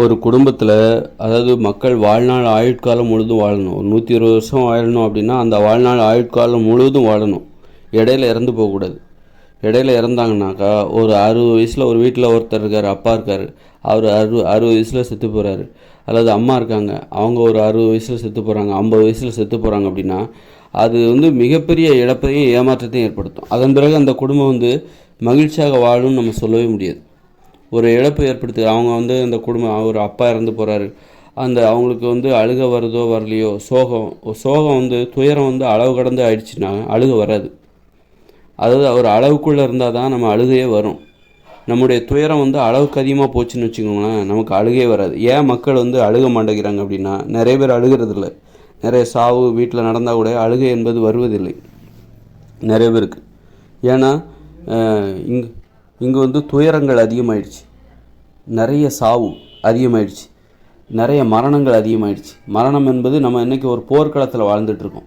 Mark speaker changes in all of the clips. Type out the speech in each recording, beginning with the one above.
Speaker 1: ஒரு குடும்பத்தில் அதாவது மக்கள் வாழ்நாள் ஆயுட்காலம் முழுதும் வாழணும். ஒரு நூற்றி இருபது வருஷம் வாழணும் அப்படின்னா அந்த வாழ்நாள் ஆயுட்காலம் முழுவதும் வாழணும். இடையில இறந்து போகக்கூடாது. இடையில இறந்தாங்கனாக்கா ஒரு அறுபது வயசில் ஒரு வீட்டில் ஒருத்தர் இருக்கார் அப்பா இருக்கார். அவர் அறு அறுபது வயசில் செத்து போகிறாரு அல்லது அம்மா இருக்காங்க அவங்க ஒரு அறுபது வயசில் செத்து போகிறாங்க ஐம்பது வயசில் செத்து போகிறாங்க அப்படின்னா அது வந்து மிகப்பெரிய இழப்பையும் ஏமாற்றத்தையும் ஏற்படுத்தும். அதன் பிறகு அந்த குடும்பம் வந்து மகிழ்ச்சியாக வாழும்னு நம்ம சொல்லவே முடியாது. ஒரு இழப்பு ஏற்படுத்துது அவங்க வந்து அந்த குடும்பம் ஒரு அப்பா இறந்து போகிறாரு அந்த அவங்களுக்கு வந்து அழுக வருதோ வரலையோ சோகம் சோகம் வந்து துயரம் வந்து அளவு கடந்து ஆயிடுச்சுன்னா அழுக வராது. அதாவது ஒரு அளவுக்குள்ளே இருந்தால் தான் நம்ம அழுகையே வரும். நம்முடைய துயரம் வந்து அளவுக்கு அதிகமாக போச்சுன்னு வச்சுக்கோங்களேன் நமக்கு அழுகையே வராது. ஏன் மக்கள் வந்து அழுக மாட்டேங்கிறாங்க அப்படின்னா நிறைய பேர் அழுகிறதில்ல. நிறைய சாவு வீட்டில் நடந்தால் கூட அழுகை என்பது வருவதில்லை. நிறைய பேருக்கு. ஏன்னா இங்கே இங்கே வந்து துயரங்கள் அதிகமாயிடுச்சு. நிறைய சாவு அதிகமாயிடுச்சு. நிறைய மரணங்கள் அதிகமாயிடுச்சு. மரணம் என்பது நம்ம இன்றைக்கி ஒரு போர்க்களத்தில் வாழ்ந்துட்டுருக்கோம்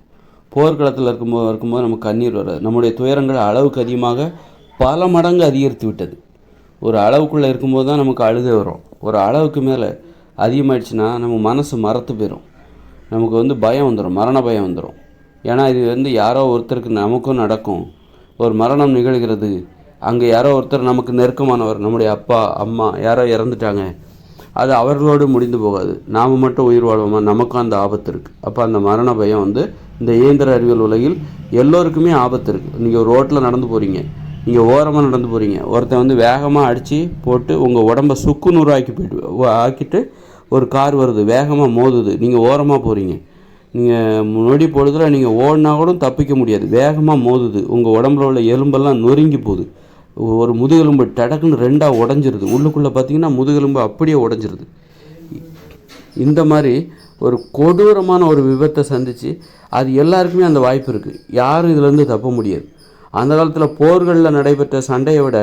Speaker 1: போர்க்களத்தில் இருக்கும்போது இருக்கும்போது நமக்கு கண்ணீர் வராது நம்முடைய துயரங்கள் அளவுக்கு அதிகமாக பல மடங்கு அதிகரித்து விட்டது. ஒரு அளவுக்குள்ளே இருக்கும்போது தான் நமக்கு அழுகை வரும். ஒரு அளவுக்கு மேலே அதிகமாயிடுச்சுன்னா நம்ம மனசு மறத்து போயிடும் நமக்கு வந்து பயம் வந்துடும் மரண பயம் வந்துடும் ஏன்னா இது வந்து யாரோ ஒருத்தருக்கு நமக்கும் நடக்கும். ஒரு மரணம் நிகழ்கிறது. அங்கே யாரோ ஒருத்தர் நமக்கு நெருக்கமானவர் நம்முடைய அப்பா அம்மா யாரோ இறந்துட்டாங்க. அது அவர்களோடு முடிந்து போகாது. நாம் மட்டும் உயிர் வாழ்வோமா? நமக்கும் அந்த ஆபத்து இருக்குது அப்போ அந்த மரண பயம் வந்து இந்த இயந்திர அறிவியல் உலகில் எல்லோருக்குமே ஆபத்து இருக்குது நீங்கள் ரோட்டில் நடந்து போகிறீங்க நீங்கள் ஓரமாக நடந்து போகிறீங்க ஒருத்தன் வந்து வேகமாக அடித்து போட்டு உங்கள் உடம்ப சுக்கு நூறாக்கி போயிட்டு ஆக்கிட்டு ஒரு கார் வருது. வேகமாக மோதுது. நீங்கள் ஓரமாக போகிறீங்க நீங்கள் முன்னாடி பொழுதுல நீங்கள் ஓடினா கூட தப்பிக்க முடியாது. வேகமாக மோதுது. உங்கள் உடம்புல உள்ள எலும்பெல்லாம் நொறுங்கி போகுது. ஒரு முதுகெலும்பு டடக்குன்னு ரெண்டாக உடஞ்சிருது. உள்ளுக்குள்ளே பார்த்தீங்கன்னா முதுகெலும்பு அப்படியே உடஞ்சிருது. இந்த மாதிரி ஒரு கொடூரமான ஒரு விபத்தை சந்தித்து அது எல்லாருக்குமே அந்த வாய்ப்பு இருக்குது யாரும் இதுலேருந்து தப்ப முடியாது. அந்த காலத்தில் போர்களில் நடைபெற்ற சண்டையை விட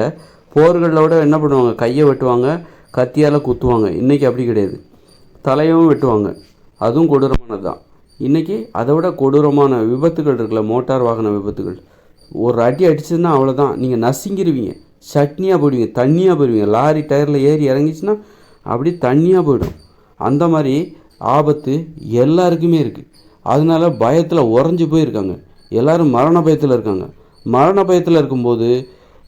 Speaker 1: போர்களில் விட என்ன பண்ணுவாங்க? கையை வெட்டுவாங்க கத்தியால் குத்துவாங்க. இன்றைக்கி அப்படி கிடையாது. தலையும் வெட்டுவாங்க. அதுவும் கொடூரமானது தான் இன்றைக்கி அதை விட கொடூரமான விபத்துகள் இருக்குல்ல மோட்டார் வாகன விபத்துகள். ஒரு அடி அடிச்சதுன்னா அவ்வளோதான் நீங்கள் நசுங்கிருவீங்க. சட்னியாக போயிடுவீங்க தண்ணியாக போயிடுவீங்க லாரி டயரில் ஏறி இறங்கிச்சின்னா அப்படியே தண்ணியாக போயிடும். அந்த மாதிரி ஆபத்து எல்லாருக்குமே இருக்குது அதனால பயத்தில் உறைஞ்சி போயிருக்காங்க. எல்லோரும் மரண பயத்தில் இருக்காங்க. மரண பயத்தில் இருக்கும்போது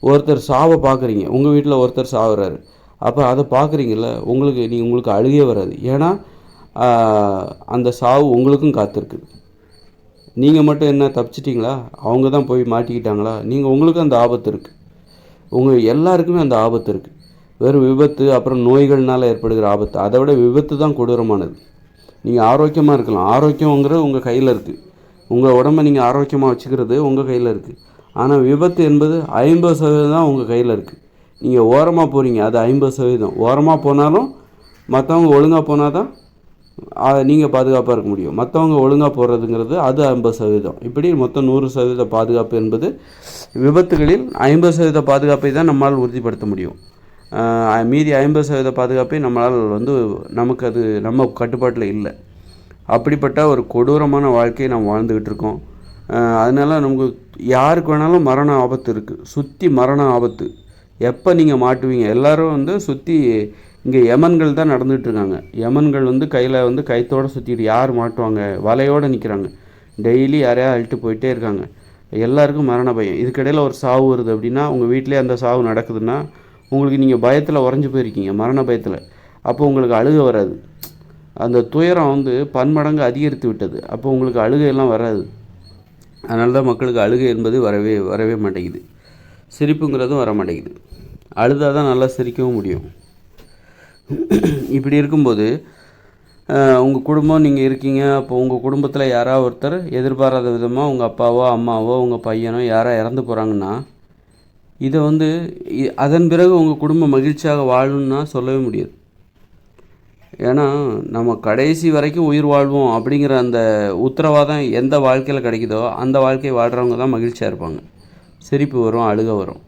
Speaker 1: ஒருத்தர் சாவை பார்க்குறீங்க உங்கள் வீட்டில் ஒருத்தர் சாவுறாரு. அப்போ அதை பார்க்குறீங்கள உங்களுக்கு நீ உங்களுக்கு அழுகே வராது. ஏன்னா அந்த சாவு உங்களுக்கும் காத்திருக்குது நீங்கள் மட்டும் என்ன தப்பிச்சிட்டிங்களா? அவங்க தான் போய் மாட்டிக்கிட்டாங்களா? நீங்கள் உங்களுக்கும் அந்த ஆபத்து இருக்குது உங்கள் எல்லாருக்குமே அந்த ஆபத்து இருக்குது வெறும் விபத்து அப்புறம் நோய்கள்னால் ஏற்படுகிற ஆபத்து. அதை விட விபத்து தான் கொடூரமானது. நீங்கள் ஆரோக்கியமாக இருக்கலாம். ஆரோக்கியங்கிறது உங்கள் கையில் இருக்குது உங்கள் உடம்பை நீங்கள் ஆரோக்கியமாக வச்சுக்கிறது உங்கள் கையில் இருக்குது ஆனால் விபத்து என்பது ஐம்பது சதவீதம் தான் உங்கள் கையில் இருக்குது நீங்கள் ஓரமாக போகிறீங்க அது ஐம்பது சதவீதம். ஓரமாக போனாலும் மற்றவங்க ஒழுங்காக போனால் தான் நீங்கள் பாதுகாப்பாக இருக்க முடியும். மற்றவங்க ஒழுங்காக போகிறதுங்கிறது அது ஐம்பது சதவீதம். இப்படி மொத்தம் நூறு சதவீத பாதுகாப்பு என்பது விபத்துகளில் ஐம்பது சதவீத பாதுகாப்பை தான் நம்மளால் உறுதிப்படுத்த முடியும். மீதி ஐம்பது சதவீத பாதுகாப்பை நம்மளால் வந்து நமக்கு அது நம்ம கட்டுப்பாட்டில் இல்லை. அப்படிப்பட்ட ஒரு கொடூரமான வாழ்க்கையை நம்ம வாழ்ந்துக்கிட்டு இருக்கோம். அதனால் நமக்கு யாருக்கு வேணாலும் மரண ஆபத்து இருக்குது சுற்றி மரண ஆபத்து. எப்போ நீங்கள் மாட்டுவீங்க? எல்லோரும் வந்து சுற்றி இங்கே யமன்கள் தான் நடந்துகிட்ருக்காங்க. யமன்கள் வந்து கையில் வந்து கைத்தோடு சுற்றிட்டு யார் மாட்டுவாங்க? வலையோடு நிற்கிறாங்க டெய்லி யாரையா அழிட்டு போயிட்டே இருக்காங்க. எல்லாருக்கும் மரண பயம். இதுக்கிடையில் ஒரு சாவு வருது அப்படின்னா உங்கள் வீட்டிலே அந்த சாவு நடக்குதுன்னா உங்களுக்கு நீங்கள் பயத்தில் உறைஞ்சி போயிருக்கீங்க மரண பயத்தில். அப்போ உங்களுக்கு அழுக வராது. அந்த துயரம் வந்து பன்மடங்கு அதிகரித்து விட்டது. அப்போ உங்களுக்கு அழுகையெல்லாம் வராது. அதனால தான் மக்களுக்கு அழுகை என்பது வரவே வரவே மாட்டேங்குது. சிரிப்புங்கிறதும் வர மாட்டேங்குது அழுதால் தான் நல்லா சிரிக்கவும் முடியும். இப்படி இருக்கும்போது உங்கள் குடும்பம் நீங்கள் இருக்கீங்க அப்போ உங்கள் குடும்பத்தில் யாராவது ஒருத்தர் எதிர்பாராத விதமாக உங்கள் அப்பாவோ அம்மாவோ உங்கள் பையனோ யாராக இறந்து போகிறாங்கன்னா இதை வந்து அதன் பிறகு உங்கள் குடும்பம் மகிழ்ச்சியாக வாழணும்னா சொல்லவே முடியாது. ஏன்னா நம்ம கடைசி வரைக்கும் உயிர் வாழ்வோம் அப்படிங்கிற அந்த உத்தரவாதம் எந்த வாழ்க்கையில் கிடைக்குதோ அந்த வாழ்க்கை வாழ்கிறவங்க தான் மகிழ்ச்சியாக இருப்பாங்க. சிரிப்பு வரும் அழுக வரும்.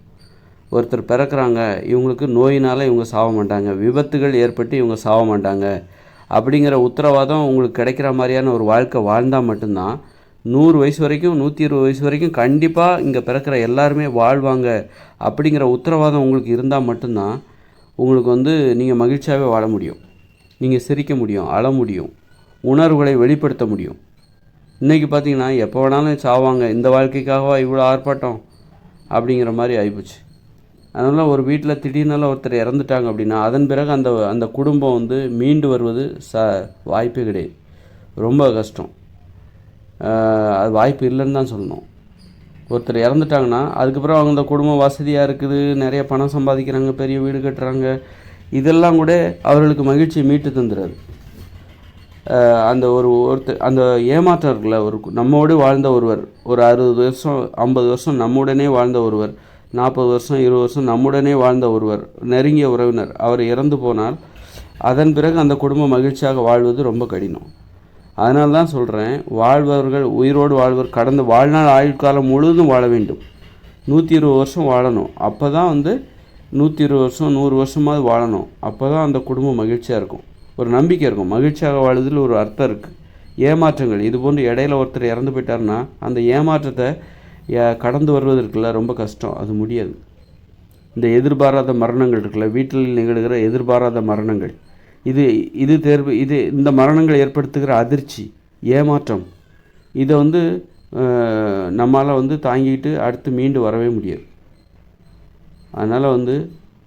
Speaker 1: ஒருத்தர் பிறக்கிறாங்க இவங்களுக்கு நோயினால் இவங்க சாக மாட்டாங்க. விபத்துகள் ஏற்பட்டு இவங்க சாக மாட்டாங்க. அப்படிங்கிற உத்தரவாதம் உங்களுக்கு கிடைக்கிற மாதிரியான ஒரு வாழ்க்கை வாழ்ந்தால் மட்டும்தான் நூறு வயசு வரைக்கும் நூற்றி இருபது வயசு வரைக்கும் கண்டிப்பாக இங்கே பிறக்கிற எல்லாருமே வாழ்வாங்க அப்படிங்கிற உத்தரவாதம் உங்களுக்கு இருந்தால் மட்டும்தான் உங்களுக்கு வந்து நீங்கள் மகிழ்ச்சியாகவே வாழ முடியும். நீங்கள் சிரிக்க முடியும் அழ முடியும் உணர்வுகளை வெளிப்படுத்த முடியும். இன்றைக்கி பார்த்தீங்கன்னா எப்போ வேணாலும் சாவாங்க. இந்த வாழ்க்கைக்காகவா இவ்வளோ ஆர்ப்பாட்டம்? அப்படிங்கிற மாதிரி ஆகிப்போச்சு அதனால் ஒரு வீட்டில் திடீர்னால ஒருத்தர் இறந்துட்டாங்க அப்படின்னா அதன் பிறகு அந்த அந்த குடும்பம் வந்து மீண்டு வருவது ச வாய்ப்பே கிடையாது. ரொம்ப கஷ்டம். அது வாய்ப்பு இல்லைன்னு தான் சொல்லணும். ஒருத்தர் இறந்துட்டாங்கன்னா அதுக்கப்புறம் அவங்க அந்த குடும்பம் வசதியாக இருக்குது நிறைய பணம் சம்பாதிக்கிறாங்க பெரிய வீடு கட்டுறாங்க இதெல்லாம் கூட அவர்களுக்கு மகிழ்ச்சியை மீட்டு தந்துடாது அந்த ஒரு ஒருத்தர் அந்த ஏமாற்றம் ஒரு நம்மோடு வாழ்ந்த ஒருவர் ஒரு அறுபது வருஷம் ஐம்பது வருஷம் நம்முடனே வாழ்ந்த ஒருவர் நாற்பது வருஷம் இருபது வருஷம் நம்முடனே வாழ்ந்த ஒருவர் நெருங்கிய உறவினர் அவர் இறந்து போனால் அதன் பிறகு அந்த குடும்பம் மகிழ்ச்சியாக வாழ்வது ரொம்ப கடினம். அதனால தான் சொல்கிறேன் வாழ்பவர்கள் உயிரோடு வாழ்வர் கடந்த வாழ்நாள் ஆயுட்காலம் முழுவதும் வாழ வேண்டும். நூற்றி இருபது வருஷம் வாழணும். அப்போ தான் வந்து நூற்றி இருபது வருஷம் நூறு வருஷமாவது வாழணும். அப்போ தான் அந்த குடும்பம் மகிழ்ச்சியாக இருக்கும். ஒரு நம்பிக்கை இருக்கும். மகிழ்ச்சியாக வாழுதில் ஒரு அர்த்தம் இருக்குது ஏமாற்றங்கள். இது போன்று இடையில ஒருத்தர் இறந்து போயிட்டாருன்னா அந்த ஏமாற்றத்தை கடந்து வருவது இருக்குல்ல ரொம்ப கஷ்டம். அது முடியாது. இந்த எதிர்பாராத மரணங்கள் இருக்குல்ல வீட்டில் நிகழ்கிற எதிர்பாராத மரணங்கள். இது இது தேர்வு இது இந்த மரணங்கள் ஏற்படுத்துகிற அதிர்ச்சி ஏமாற்றம். இதை வந்து நம்மளால் வந்து தாங்கிட்டு அடுத்து மீண்டு வரவே முடியாது. அதனால் வந்து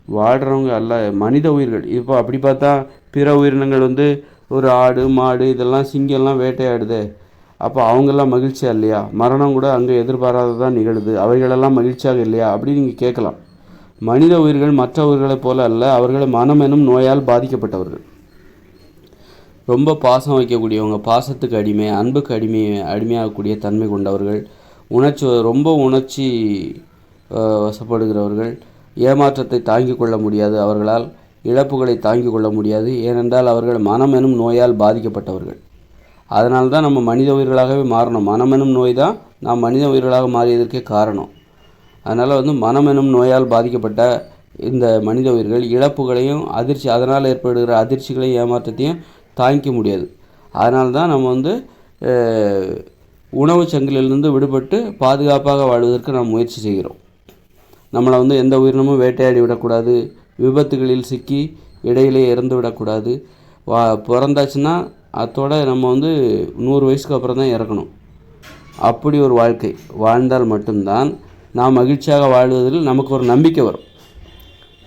Speaker 1: வாழ்கிறவங்க அல்ல மனித உயிர்கள். இப்போ அப்படி பார்த்தா பிற உயிரினங்கள் வந்து ஒரு ஆடு மாடு இதெல்லாம் சிங்கம்லாம் வேட்டையாடுதே. அப்போ அவங்கெல்லாம் மகிழ்ச்சியாக இல்லையா? மரணம் கூட அங்கே எதிர்பாராததான் நிகழுது. அவைகளெல்லாம் மகிழ்ச்சியாக இல்லையா? அப்படின்னு நீங்கள் கேட்கலாம். மனித உயிர்கள் மற்ற உயிர்களைப் போல அல்ல அவர்கள் மனம் எனும் நோயால் பாதிக்கப்பட்டவர்கள். ரொம்ப பாசம் வைக்கக்கூடியவங்க பாசத்துக்கு அடிமை அன்புக்கு அடிமை அடிமையாகக்கூடிய தன்மை கொண்டவர்கள் உணர்ச்சி ரொம்ப உணர்ச்சி வசப்படுகிறவர்கள் ஏமாற்றத்தை தாங்கிக் கொள்ள முடியாது அவர்களால். இழப்புகளை தாங்கிக் கொள்ள முடியாது. ஏனென்றால் அவர்கள் மனம் எனும் நோயால் பாதிக்கப்பட்டவர்கள். அதனால தான் நம்ம மனித உயிர்களாகவே மாறணும். மனம் எனும் நோய் தான் நாம் மனித உயிர்களாக மாறியதற்கே காரணம். அதனால் வந்து மனம் எனும் நோயால் பாதிக்கப்பட்ட இந்த மனித உயிர்கள் இழப்புகளையும் அதிர்ச்சி அதனால் ஏற்படுகிற அதிர்ச்சிகளையும் ஏமாற்றத்தையும் தாங்கிக்க முடியாது. அதனால தான் நம்ம வந்து உணவு உணவுச் சங்கிலிருந்து விடுபட்டு பாதுகாப்பாக வாழ்வதற்கு நாம் முயற்சி செய்கிறோம். நம்மளை வந்து எந்த உயிரினமும் வேட்டையாடி விடக்கூடாது விபத்துகளில் சிக்கி இடையிலே இறந்து விடக்கூடாது. வா பிறந்தாச்சுன்னா அதோட நம்ம வந்து நூறு வயசுக்கு அப்புறம் தான் இறக்கணும். அப்படி ஒரு வாழ்க்கை. வாழ்ந்தால் மட்டும்தான் நாம் மகிழ்ச்சியாக வாழ்வதில் நமக்கு ஒரு நம்பிக்கை வரும்.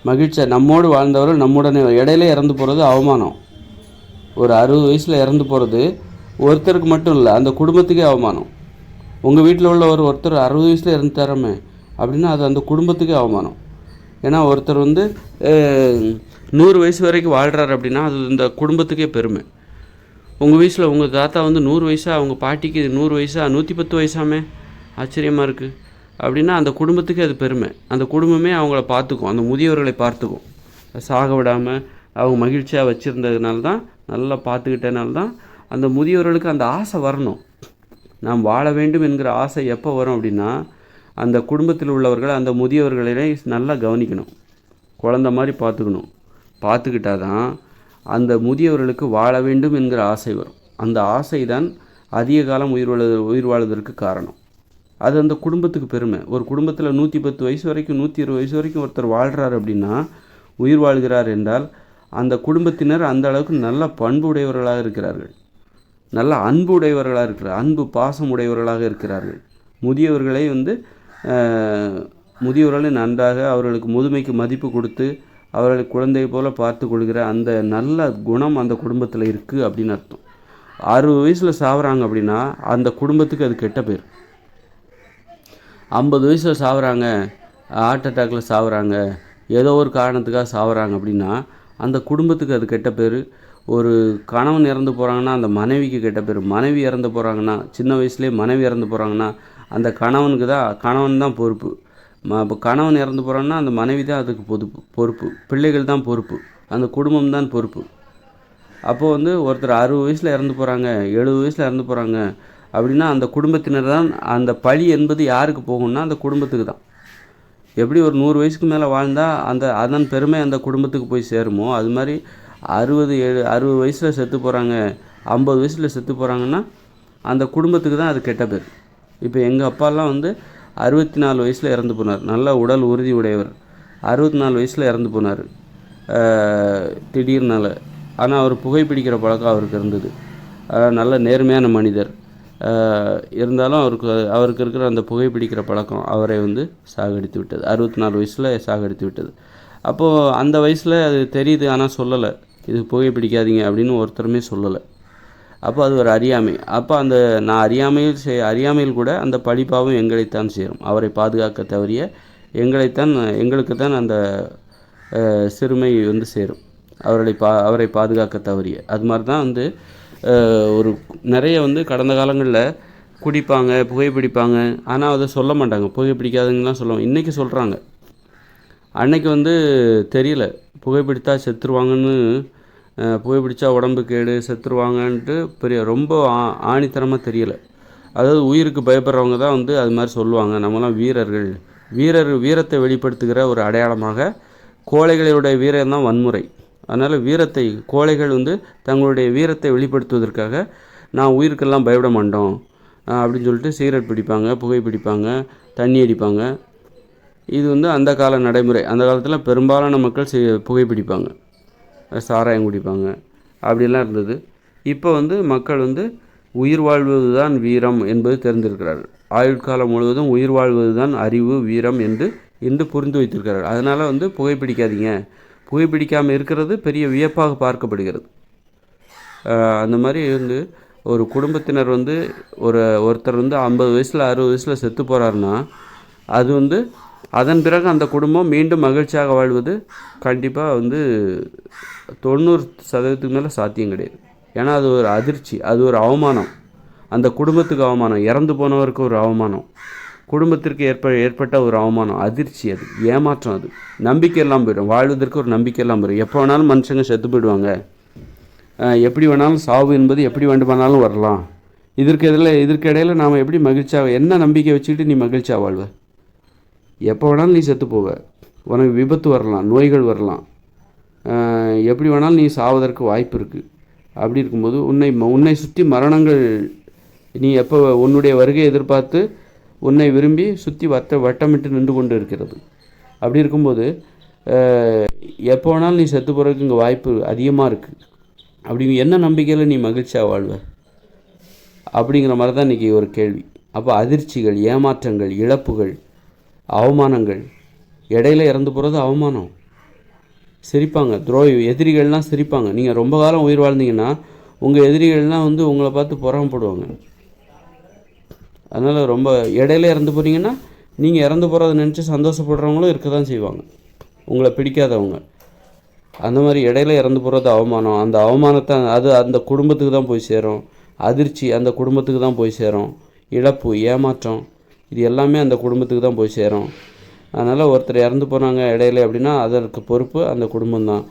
Speaker 1: மகிழ்ச்சியாக நம்மோடு வாழ்ந்தவர்கள் நம்முடனே இடையில இறந்து போகிறது அவமானம். ஒரு அறுபது வயசில் இறந்து போகிறது ஒருத்தருக்கு மட்டும் இல்லை அந்த குடும்பத்துக்கே அவமானம். உங்கள் வீட்டில் உள்ள ஒரு ஒருத்தர் அறுபது வயசில் இறந்துட்டாரமே அப்படின்னா அது அந்த குடும்பத்துக்கே அவமானம். ஏன்னா ஒருத்தர் வந்து நூறு வயசு வரைக்கும் வாழ்கிறார் அப்படின்னா அது இந்த குடும்பத்துக்கே பெருமை. உங்கள் வயசில் உங்கள் தாத்தா வந்து நூறு வயசா அவங்க பாட்டிக்கு நூறு வயசா நூற்றி பத்து வயசாமே? ஆச்சரியமாக இருக்குது அப்படின்னா அந்த குடும்பத்துக்கே அது பெருமை. அந்த குடும்பமே அவங்கள பார்த்துக்கும். அந்த முதியவர்களை பார்த்துக்கும். சாக விடாமல் அவங்க மகிழ்ச்சியாக வச்சுருந்ததுனால தான் நல்லா பார்த்துக்கிட்டனால தான் அந்த முதியவர்களுக்கு அந்த ஆசை வரணும். நாம் வாழ வேண்டும் என்கிற ஆசை எப்போ வரும் அப்படின்னா அந்த குடும்பத்தில் உள்ளவர்கள் அந்த முதியவர்களை நல்லா கவனிக்கணும். குழந்த மாதிரி பார்த்துக்கணும். பார்த்துக்கிட்டா தான் அந்த முதியவர்களுக்கு வாழ வேண்டும் என்கிற ஆசை வரும். அந்த ஆசை தான் அதிக காலம் உயிர் வாழ உயிர் வாழ்வதற்கு காரணம். அது அந்த குடும்பத்துக்கு பெருமை. ஒரு குடும்பத்தில் நூற்றி பத்து வயசு வரைக்கும் நூற்றி இருபது வயசு வரைக்கும் ஒருத்தர் வாழ்கிறார் அப்படின்னா உயிர் வாழ்கிறார் என்றால் அந்த குடும்பத்தினர் அந்த அளவுக்கு நல்ல பண்பு உடையவர்களாக இருக்கிறார்கள். நல்ல அன்பு உடையவர்களாக இருக்கிறார் அன்பு பாசம் உடையவர்களாக இருக்கிறார்கள். முதியவர்களை வந்து அஹ், முதியவர்களை நன்றாக அவர்களுக்கு முதுமைக்கு மதிப்பு கொடுத்து அவர்களை குழந்தை போல பார்த்து கொள்கிற அந்த நல்ல குணம் அந்த குடும்பத்தில் இருக்குது அப்படின்னு அர்த்தம். அறுபது வயசில் சாவறாங்க அப்படின்னா அந்த குடும்பத்துக்கு அது கெட்ட பேர். ஐம்பது வயசில் சாவறாங்க ஹார்ட் அட்டாக்கில் சாவறாங்க ஏதோ ஒரு காரணத்துக்காக சாவறாங்க அப்படின்னா அந்த குடும்பத்துக்கு அது கெட்ட பேர். ஒரு கணவன் இறந்து போகிறாங்கன்னா அந்த மனைவிக்கு கெட்ட பேர். மனைவி இறந்து போகிறாங்கன்னா சின்ன வயசுலேயே மனைவி இறந்து போகிறாங்கன்னா அந்த கணவனுக்கு தான் கணவன் தான் பொறுப்பு. ம இப்போ கணவன் இறந்து போகிறான்னா அந்த மனைவி தான் அதுக்கு பொறுப்பு பொறுப்பு. பிள்ளைகள் தான் பொறுப்பு. அந்த குடும்பம் தான் பொறுப்பு. அப்போது வந்து ஒருத்தர் அறுபது வயசில் இறந்து போகிறாங்க எழுபது வயசில் இறந்து போகிறாங்க அப்படின்னா அந்த குடும்பத்தினர் தான் அந்த பழி என்பது யாருக்கு போகும்னா அந்த குடும்பத்துக்கு தான். எப்படி ஒரு நூறு வயசுக்கு மேலே வாழ்ந்தால் அந்த அதன் பெருமை அந்த குடும்பத்துக்கு போய் சேருமோ? அது மாதிரி அறுபது ஏழு அறுபது வயசில் செத்து போகிறாங்க ஐம்பது வயசில் செத்து போகிறாங்கன்னா அந்த குடும்பத்துக்கு தான் அது கெட்ட பேர். இப்போ எங்கள் அப்பாலாம் வந்து அறுபத்தி நாலு வயசில் இறந்து போனார். நல்ல உடல் உறுதி உடையவர். அறுபத்தி நாலு வயசில் இறந்து போனார். திடீர்னால. ஆனால் அவர் புகைப்பிடிக்கிற பழக்கம் அவருக்கு இருந்தது. நல்ல நேர்மையான மனிதர். இருந்தாலும் அவருக்கு அவருக்கு இருக்கிற அந்த புகைப்பிடிக்கிற பழக்கம் அவரை வந்து சாகடித்து விட்டது. அறுபத்தி நாலு வயசில் சாகடித்து விட்டது. அப்போது அந்த வயசில் அது தெரியுது ஆனால் சொல்லலை. இது புகைப்பிடிக்காதீங்க அப்படின்னு ஒருத்தருமே சொல்லலை. அப்போ அது ஒரு அறியாமை. அப்போ அந்த நான் அறியாமையில் செய் அறியாமையில் கூட அந்த படிப்பாவும் எங்களைத்தான் சேரும். அவரை பாதுகாக்க தவறிய எங்களைத்தான் எங்களுக்கு தான் அந்த சிறுமை வந்து சேரும். அவர்களை பா அவரை பாதுகாக்க தவறிய. அது மாதிரி தான் வந்து ஒரு நிறைய வந்து கடந்த காலங்களில் குடிப்பாங்க புகைப்பிடிப்பாங்க. ஆனால் அதை சொல்ல மாட்டாங்க. புகைப்பிடிக்காதுங்கலாம் சொல்லுவாங்க. இன்றைக்கி சொல்கிறாங்க அன்னைக்கு வந்து தெரியல. புகைப்பிடித்தா செத்துருவாங்கன்னு புகை பிடிச்சா உடம்பு கேடு செத்துருவாங்கன்ட்டு பெரிய ரொம்ப ஆ ஆணித்தனமாக தெரியலை. அதாவது உயிருக்கு பயப்படுறவங்க தான் வந்து அது மாதிரி சொல்லுவாங்க. நம்மலாம் வீரர்கள். வீரர் வீரத்தை வெளிப்படுத்துகிற ஒரு அடையாளமாக கோழைகளுடைய வீரம் தான் வன்முறை. அதனால் வீரத்தை கோழைகள் வந்து தங்களுடைய வீரத்தை வெளிப்படுத்துவதற்காக நான் உயிருக்கெல்லாம் பயப்பட மாட்டோம் அப்படின்னு சொல்லிட்டு சிகரெட் பிடிப்பாங்க புகை பிடிப்பாங்க தண்ணி அடிப்பாங்க. இது வந்து அந்த கால நடைமுறை. அந்த காலத்தில் பெரும்பாலான மக்கள் சி புகைப்பிடிப்பாங்க சாராயம் குடிப்பாங்க. அப்படிலாம் இருந்தது. இப்போ வந்து மக்கள் வந்து உயிர் வாழ்வது தான் வீரம் என்பது தெரிந்திருக்கிறார்கள். ஆயுட்காலம் முழுவதும் உயிர் வாழ்வது தான் அறிவு வீரம் என்று என்று புரிந்து வைத்திருக்கிறார்கள். அதனால் வந்து புகைப்பிடிக்காதீங்க. புகைப்பிடிக்காமல் இருக்கிறது பெரிய வியப்பாக பார்க்கப்படுகிறது. அந்த மாதிரி வந்து ஒரு குடும்பத்தினர் வந்து ஒரு ஒருத்தர் வந்து ஐம்பது வயசில் அறுபது வயசில் செத்து போகிறாருன்னா அது வந்து அதன் பிறகு அந்த குடும்பம் மீண்டும் மகிழ்ச்சியாக வாழ்வது கண்டிப்பாக வந்து தொண்ணூறு சதவீதத்துக்கு மேலே சாத்தியம் கிடையாது. ஏன்னா அது ஒரு அதிர்ச்சி அது ஒரு அவமானம். அந்த குடும்பத்துக்கு அவமானம் இறந்து போனவருக்கு ஒரு அவமானம். குடும்பத்திற்கு ஏற்ப ஏற்பட்ட ஒரு அவமானம் அதிர்ச்சி அது ஏமாற்றம் அது. நம்பிக்கை எல்லாம் போயிடும். வாழ்வதற்கு ஒரு நம்பிக்கை எல்லாம் போயிடும் எப்போ வேணாலும் மனுஷங்க செத்து போயிடுவாங்க. எப்படி வேணாலும் சாவு என்பது எப்படி வேண்டுமானாலும் வரலாம். இதற்கு இதில் இதற்கு நாம் எப்படி மகிழ்ச்சியாக என்ன நம்பிக்கை வச்சுக்கிட்டு நீ மகிழ்ச்சியாக வாழ்வ? எப்போ வேணாலும் நீ செத்து போவ. உனக்கு விபத்து வரலாம் நோய்கள் வரலாம். எப்படி வேணாலும் நீ சாவதற்கு வாய்ப்பு இருக்குது அப்படி இருக்கும்போது உன்னை உன்னை சுற்றி மரணங்கள் நீ எப்போ உன்னுடைய வருகையை எதிர்பார்த்து உன்னை விரும்பி சுற்றி வட்ட வட்டமிட்டு நின்று கொண்டு இருக்கிறது. அப்படி இருக்கும்போது எப்போ வேணாலும் நீ செத்து போகிறதுக்கு இங்கே வாய்ப்பு அதிகமாக இருக்குது அப்படி என்ன நம்பிக்கையில் நீ மகிழ்ச்சியாக வாழ்வ? அப்படிங்கிற மாதிரி தான் இன்றைக்கி ஒரு கேள்வி. அப்போ அதிர்ச்சிகள் ஏமாற்றங்கள் இழப்புகள் அவமானங்கள். இடையில இறந்து போகிறது அவமானம். சிரிப்பாங்க. துரோகி எதிரிகள்லாம் சிரிப்பாங்க. நீங்கள் ரொம்ப காலம் உயிர் வாழ்ந்தீங்கன்னா உங்கள் எதிரிகள்லாம் வந்து உங்களை பார்த்து புறாமப்படுவாங்க. அதனால் ரொம்ப இடையில இறந்து போகிறீங்கன்னா நீங்கள் இறந்து போகிறத நினச்சி சந்தோஷப்படுறவங்களும் இருக்க தான் செய்வாங்க. உங்களை பிடிக்காதவங்க. அந்த மாதிரி இடையில இறந்து போகிறது அவமானம். அந்த அவமானத்தை அது அந்த குடும்பத்துக்கு தான் போய் சேரும். அதிர்ச்சி அந்த குடும்பத்துக்கு தான் போய் சேரும். இழப்பு ஏமாற்றம். இது எல்லாமே அந்த குடும்பத்துக்கு தான் போய் சேரும். அதனால் ஒருத்தர் இறந்து போனாங்க இடையில அப்படின்னா அதற்கு பொறுப்பு அந்த குடும்பம்தான்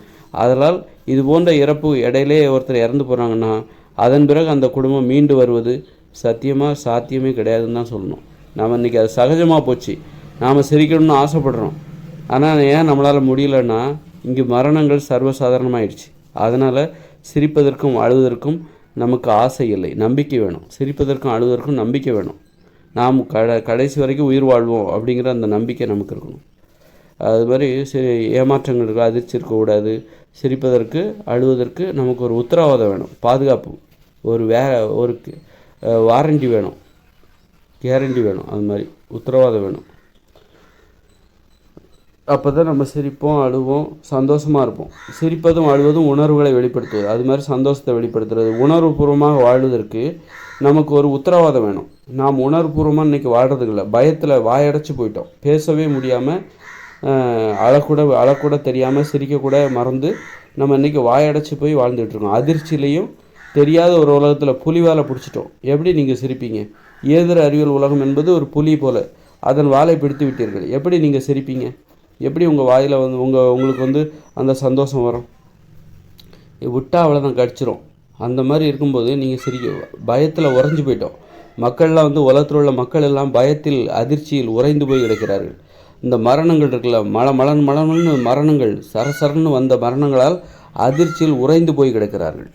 Speaker 1: அதனால் இது போன்ற இறப்பு இடையிலே ஒருத்தர் இறந்து போகிறாங்கன்னா அதன் பிறகு அந்த குடும்பம் மீண்டு வருவது சத்தியமாக சாத்தியமே கிடையாதுன்னு தான் சொல்லணும். நாம் இன்றைக்கி அது சகஜமாக போச்சு. நாம் சிரிக்கணும்னு ஆசைப்படுறோம். ஆனால் ஏன் நம்மளால் முடியலன்னா இங்கு மரணங்கள் சர்வசாதாரணமாயிடுச்சு. அதனால் சிரிப்பதற்கும் அழுவதற்கும் நமக்கு ஆசை இல்லை நம்பிக்கை வேணும். சிரிப்பதற்கும் அழுவதற்கும் நம்பிக்கை வேணும். நாம் கட கடைசி வரைக்கும் உயிர் வாழ்வோம் அப்படிங்கிற அந்த நம்பிக்கை நமக்கு இருக்கணும். அது மாதிரி சி ஏமாற்றங்களுக்கு அதிர்ச்சி இருக்கக்கூடாது. சிரிப்பதற்கு அழுவதற்கு நமக்கு ஒரு உத்தரவாதம் வேணும். பாதுகாப்பு. ஒரு வே ஒரு வாரண்டி வேணும். கேரண்டி வேணும். அது மாதிரி உத்தரவாதம் வேணும். அப்போ தான் நம்ம சிரிப்போம் அழுவோம் சந்தோஷமாக இருப்போம். சிரிப்பதும் அழுவதும் உணர்வுகளை வெளிப்படுத்துவது. அது மாதிரி சந்தோஷத்தை வெளிப்படுத்துறது. உணர்வுபூர்வமாக வாழ்வதற்கு நமக்கு ஒரு உத்தரவாதம் வேணும். நாம் உணர்வுபூர்வமாக இன்றைக்கி வாழ்கிறதுக்கு இல்லை பயத்தில் வாயடைச்சு போயிட்டோம். பேசவே முடியாமல் அழக்கூட அழக்கூட தெரியாமல் சிரிக்கக்கூட மறந்து நம்ம இன்றைக்கி வாயடைச்சு போய் வாழ்ந்துட்டு இருக்கோம். அதிர்ச்சியிலையும் தெரியாத ஒரு உலகத்தில் புலி வேலை பிடிச்சிட்டோம். எப்படி நீங்கள் சிரிப்பீங்க? இயந்திர அறிவியல் உலகம் என்பது ஒரு புலி போல. அதன் வாழை பிடித்து விட்டீர்கள். எப்படி நீங்கள் சிரிப்பீங்க? எப்படி உங்கள் வாயில் வந்து உங்கள் உங்களுக்கு வந்து அந்த சந்தோஷம் வரும்? விட்டால் அவ்வளோதான் கடிச்சிரும். அந்த மாதிரி இருக்கும்போது நீங்கள் சிரிக்க பயத்தில் உறைஞ்சு போயிட்டோம். மக்கள்லாம் வந்து உலகத்தில் உள்ள மக்கள் எல்லாம் பயத்தில் அதிர்ச்சியில் உறைந்து போய் கிடக்கிறார்கள். இந்த மரணங்கள் இருக்குல்ல மல மலன் மலன்னு மரணங்கள் சரசரன்னு வந்த மரணங்களால் அதிர்ச்சியில் உறைந்து போய் கிடக்கிறார்கள்.